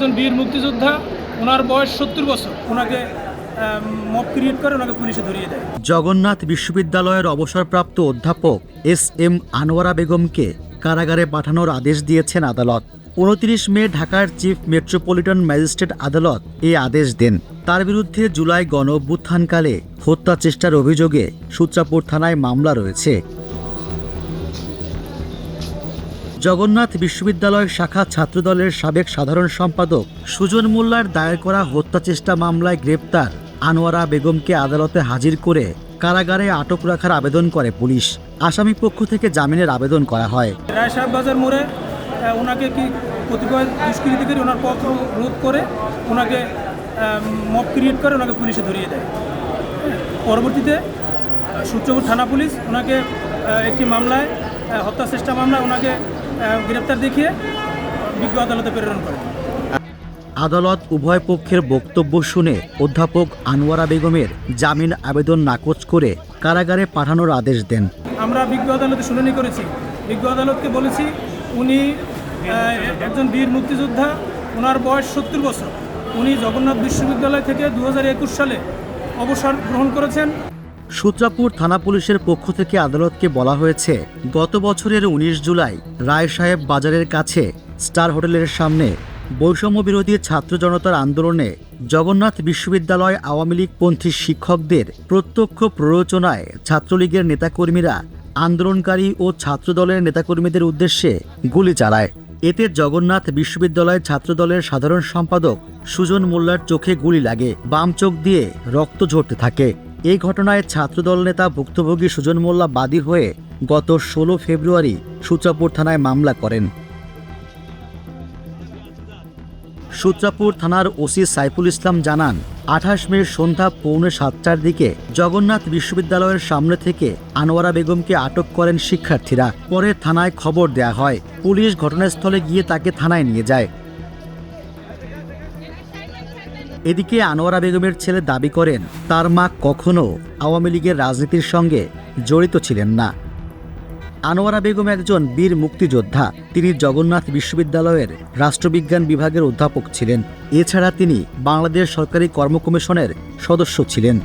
একজন বীর মুক্তিযোদ্ধা, ওনার বয়স সত্তর বছর। ওনাকে ক্রিয়েট করে, ওনাকে পুলিশে ধরিয়ে দেয়। জগন্নাথ বিশ্ববিদ্যালয়ের অবসরপ্রাপ্ত অধ্যাপক এস এম আনোয়ারা বেগমকে কারাগারে পাঠানোর আদেশ দিয়েছেন আদালত। উনত্রিশ মে ঢাকার চিফ মেট্রোপলিটন ম্যাজিস্ট্রেট আদালত এই আদেশ দেন। তার বিরুদ্ধে জুলাই গণ হত্যা চেষ্টার অভিযোগে সূত্রাপুর থানায় মামলা রয়েছে। জগন্নাথ বিশ্ববিদ্যালয় শাখা ছাত্রদলের সাবেক সাধারণ সম্পাদক সুজন মোল্লার দায়ের করা হত্যা চেষ্টা মামলায় গ্রেপ্তার। আনোয়ারা বেগমকে আদালতে হাজির করে কারাগারে আটক রাখার আবেদন করে পুলিশ। আসামি পক্ষ থেকে জামিনের আবেদন করা হয়। রায় সাহেব বাজার মোড়ে ওনাকে কি কতিপয় দুষ্কৃতিকারী ওনার পথ রোধ করে ওনাকে মব ক্রিয়েট করে ওনাকে পুলিশে ধরিয়ে দেয়। হ্যাঁ, পরবর্তীতে সূত্রপুর থানা পুলিশ ওনাকে একটি মামলায় হত্যা চেষ্টা মামলায় ওনাকে গ্রেপ্তার দেখিয়ে বিজ্ঞ আদালতে প্রেরণ করে। আদালত উভয় পক্ষের বক্তব্য শুনে অধ্যাপক আনোয়ারা বেগমের জামিন আবেদন নাকচ করে কারাগারে পাঠানোর আদেশ দেন। আমরা বিজ্ঞ আদালতে শুনানি করেছি। বিজ্ঞ আদালতকে বলেছি উনি একজন বীর মুক্তিযোদ্ধা ওনার বয়স সত্তর বছর। উনি জগন্নাথ বিশ্ববিদ্যালয় থেকে দু হাজার একুশ সালে অবসর গ্রহণ করেছেন। সূত্রাপুর থানা পুলিশের পক্ষ থেকে আদালতকে বলা হয়েছে, গত বছরের উনিশ জুলাই রায় সাহেব বাজারের কাছে স্টার হোটেলের সামনে বৈষম্য বিরোধী ছাত্র জনতার আন্দোলনে জগন্নাথ বিশ্ববিদ্যালয় আওয়ামী লীগপন্থী শিক্ষকদের প্রত্যক্ষ প্ররোচনায় ছাত্রলীগের নেতাকর্মীরা আন্দোলনকারী ও ছাত্রদলের নেতাকর্মীদের উদ্দেশ্যে গুলি চালায়। এতে জগন্নাথ বিশ্ববিদ্যালয় ছাত্রদলের সাধারণ সম্পাদক সুজন মোল্লার চোখে গুলি লাগে, বাম চোখ দিয়ে রক্ত ঝরতে থাকে। এই ঘটনায় ছাত্রদল নেতা ভুক্তভোগী সুজন মোল্লা বাদী হয়ে গত ষোলো ফেব্রুয়ারি সূত্রাপুর থানায় মামলা করেন। সূত্রাপুর থানার ওসি সাইফুল ইসলাম জানান, আঠাশ মে সন্ধ্যা পৌনে সাতটার দিকে জগন্নাথ বিশ্ববিদ্যালয়ের সামনে থেকে আনোয়ারা বেগমকে আটক করেন শিক্ষার্থীরা। পরে থানায় খবর দেয়া হয়, পুলিশ ঘটনাস্থলে গিয়ে তাকে থানায় নিয়ে যায়। এদিকে আনোয়ারা বেগমের ছেলে দাবি করেন, তার মা কখনো আওয়ামী লীগের রাজনীতির সঙ্গে জড়িত ছিলেন না। আনোয়ারা বেগম একজন বীর মুক্তিযোদ্ধা। তিনি জগন্নাথ বিশ্ববিদ্যালয়ের রাষ্ট্রবিজ্ঞান বিভাগের অধ্যাপক ছিলেন। এছাড়া তিনি বাংলাদেশ সরকারি কর্ম কমিশনের সদস্য ছিলেন।